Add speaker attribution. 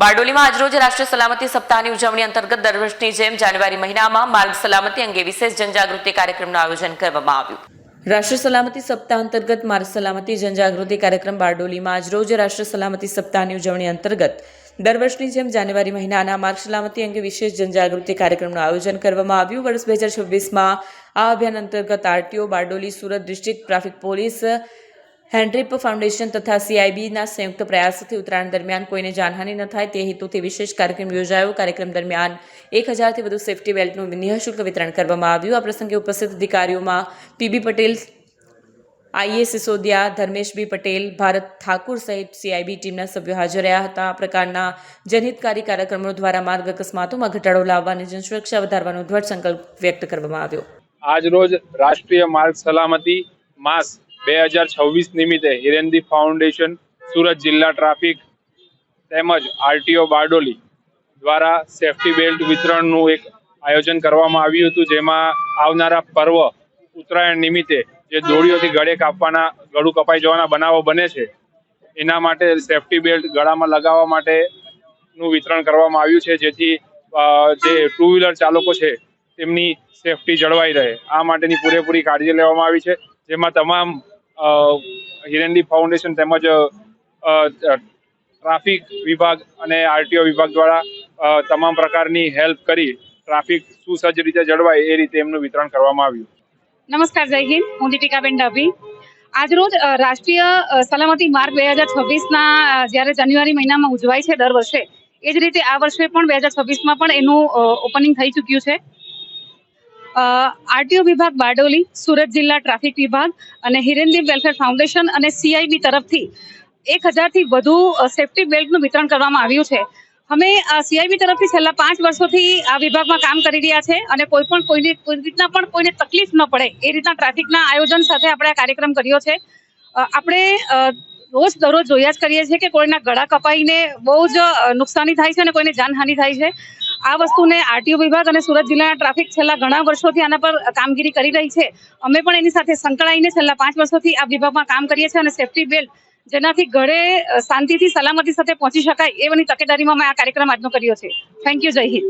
Speaker 1: બારડોલીમાં આજરોજ રાષ્ટ્રીય સલામતી સપ્તાહની ઉજવણી અંતર્ગત દર વર્ષની જેમ જાન્યુઆરી મહિનામાં માર્ગ સલામતી અંગે વિશેષ જનજાગૃતિ કાર્યક્રમનું આયોજન કરવામાં આવ્યું. રાષ્ટ્રીય સલામતી સપ્તાહ અંતર્ગત માર્ગ સલામતી જનજાગૃતિ કાર્યક્રમ બારડોલીમાં આજરોજ રાષ્ટ્રીય સલામતી સપ્તાહની ઉજવણી અંતર્ગત દર વર્ષની જેમ જાન્યુઆરી મહિનાના માર્ગ સલામતી અંગે વિશેષ જનજાગૃતિ કાર્યક્રમનું આયોજન કરવામાં આવ્યું. વર્ષ બે હજાર છવ્વીસમાં આ અભિયાન અંતર્ગત RTO, Bardoli, Surat district traffic police હેન્ડ્રીપ foundation તથા સીઆઈબીના સંયુક્ત પ્રયાસથી ઉત્તરાયણ દરમિયાન કોઈને જાનહાનિ ન થાય તે હેતુથી વિશેષ કાર્યક્રમ યોજાયો. કાર્યક્રમ દરમિયાન એક હજારથી વધુ સેફટી બેલ્ટનું નિઃશુલ્ક વિતરણ કરવામાં આવ્યું. આ પ્રસંગે ઉપસ્થિત અધિકારીઓમાં P B Patel I S Sisodia ધર્મેશબી Patel, Bharat Thakur સહિત સીઆઈબી ટીમના સભ્યો હાજર રહ્યા હતા. આ પ્રકારના જનહિતકારી કાર્યક્રમો દ્વારા માર્ગ અકસ્માતોમાં ઘટાડો લાવવા અને જનસુરક્ષા વધારવાનો દ્રઢ સંકલ્પ વ્યક્ત કરવામાં આવ્યો.
Speaker 2: આજરોજ રાષ્ટ્રીય માર્ગ સલામતી માસ બે હજાર છવ્વીસ નિમિત્તે હિરેનદી ફાઉન્ડેશન, સુરત જિલ્લા ટ્રાફિક તેમજ આરટીઓ બારડોલી દ્વારા સેફટી બેલ્ટ વિતરણનું એક આયોજન કરવામાં આવ્યું હતું, જેમાં આવનારા પર્વ ઉત્તરાયણ નિમિત્તે જે દોરીઓથી ગળે કાપવાના, ગળું કપાઈ જવાના બનાવો બને છે, એના માટે સેફટી બેલ્ટ ગળામાં લગાવવા માટેનું વિતરણ કરવામાં આવ્યું છે, જેથી જે ટુ વ્હીલર ચાલકો છે તેમની સેફટી જળવાઈ રહે. આ માટેની પૂરેપૂરી કાળજી લેવામાં આવી છે. જેમાં તમામ અ, હિરેનદી ફાઉન્ડેશન તેમજ ટ્રાફિક વિભાગ અને આરટીઓ વિભાગ દ્વારા તમામ પ્રકારની હેલ્પ કરી ટ્રાફિક સુસજ્જ રીતે જળવાય એ રીતે એમનું વિતરણ કરવામાં આવ્યું.
Speaker 3: નમસ્કાર જય હિન્દ. હું દીપિકાબેન ડાભી. આજરોજ રાષ્ટ્રીય સલામતી માર્ગ બે હજાર છવ્વીસના જ્યારે જાન્યુઆરી મહિનામાં ઉજવાય છે દર વર્ષે એ જ રીતે આ વર્ષે પણ બે હજાર છવ્વીસમાં પણ એનું ઓપનિંગ થઈ ચૂક્યું છે. આરટીઓ વિભાગ બારડોલી, સુરત જિલ્લા ટ્રાફિક વિભાગ અને હિરેનદીપ વેલફેર ફાઉન્ડેશન અને સીઆઈબી તરફથી એક હજારથી વધુ સેફટી બેલ્ટનું વિતરણ કરવામાં આવ્યું છે. અમે સીઆઈબી તરફથી છેલ્લા પાંચ વર્ષોથી આ વિભાગમાં કામ કરી રહ્યા છે અને કોઈ પણ કોઈને, કોઈ રીતના પણ કોઈને તકલીફ ન પડે એ રીતના ટ્રાફિકના આયોજન સાથે આપણે આ કાર્યક્રમ કર્યો છે. આપણે રોજ દરરોજ જોયા જ કરીએ છીએ કે કોઈના ગળા કપાઈને બહુ જ નુકસાની થાય છે અને કોઈને જાનહાનિ થાય છે. આ વસ્તુને આરટીઓ વિભાગ અને સુરત જિલ્લાના ટ્રાફિક છેલ્લા ઘણા વર્ષોથી આના પર કામગીરી કરી રહી છે. અમે પણ એની સાથે સંકળાઈને છેલ્લા પાંચ વર્ષોથી આ વિભાગમાં કામ કરીએ છીએ અને સેફટી બેલ્ટ જેનાથી ઘરે શાંતિથી, સલામતી સાથે પહોંચી શકાય એવાની તકેદારીમાં મેં આ કાર્યક્રમ આજનો કર્યો છે. થેન્ક યુ જય હિન્દ.